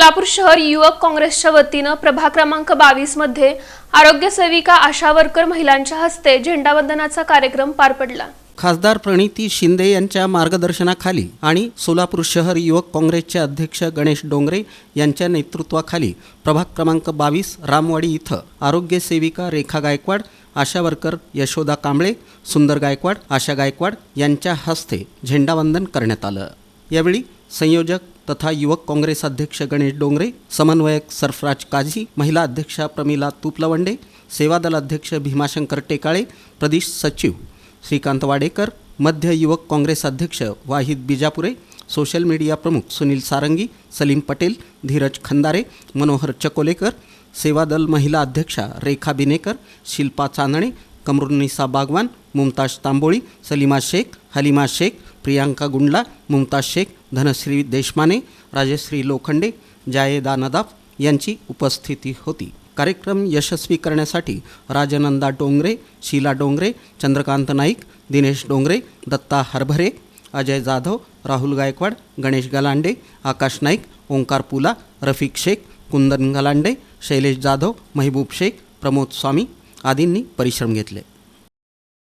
सोलापूर शहर युवक काँग्रेसच्या वतीनं प्रभाग क्रमांक बावीसमध्ये आरोग्य सेविका आशा वर्कर महिलांच्या हस्ते झेंडावंदनाचा कार्यक्रम पार पडला. खासदार प्रणिती शिंदे यांच्या मार्गदर्शनाखाली आणि सोलापूर शहर युवक काँग्रेसचे अध्यक्ष गणेश डोंगरे यांच्या नेतृत्वाखाली प्रभाग क्रमांक बावीस रामवाडी इथं आरोग्य सेविका रेखा गायकवाड आशा वर्कर यशोदा कांबळे सुंदर गायकवाड आशा गायकवाड यांच्या हस्ते झेंडावंदन करण्यात आलं. यावेळी संयोजक तथा युवक काँग्रेस अध्यक्ष गणेश डोंगरे समन्वयक सरफराज काझी महिला अध्यक्षा प्रमिला तुपलवंडे सेवादल अध्यक्ष भीमाशंकर टेकाळे प्रदेश सचिव श्रीकांत वाडेकर मध्य युवक काँग्रेस अध्यक्ष वाहिद बिजापुरे सोशल मीडिया प्रमुख सुनील सारंगी सलीम पटेल धीरज खंदारे मनोहर चकोलेकर सेवादल महिला अध्यक्षा रेखा बिनेकर शिल्पा चांदणे कमरुन्निसा बागवान मुमताज तांबोळी सलीमा शेख हलिमा शेख प्रियांका गुंडला मुमताज शेख धनश्री देशमाने राजश्री लोखंडे जायेदा नदाफ यांची उपस्थिती होती. कार्यक्रम यशस्वी करण्यासाठी राजनंदा डोंगरे शीला डोंगरे चंद्रकांत नाईक दिनेश डोंगरे दत्ता हरभरे अजय जाधव राहुल गायकवाड गणेश गलांडे आकाश नाईक ओंकार पुला रफिक शेख कुंदन गलांडे शैलेश जाधव महबूब शेख प्रमोद स्वामी आदींनी परिश्रम घेतले.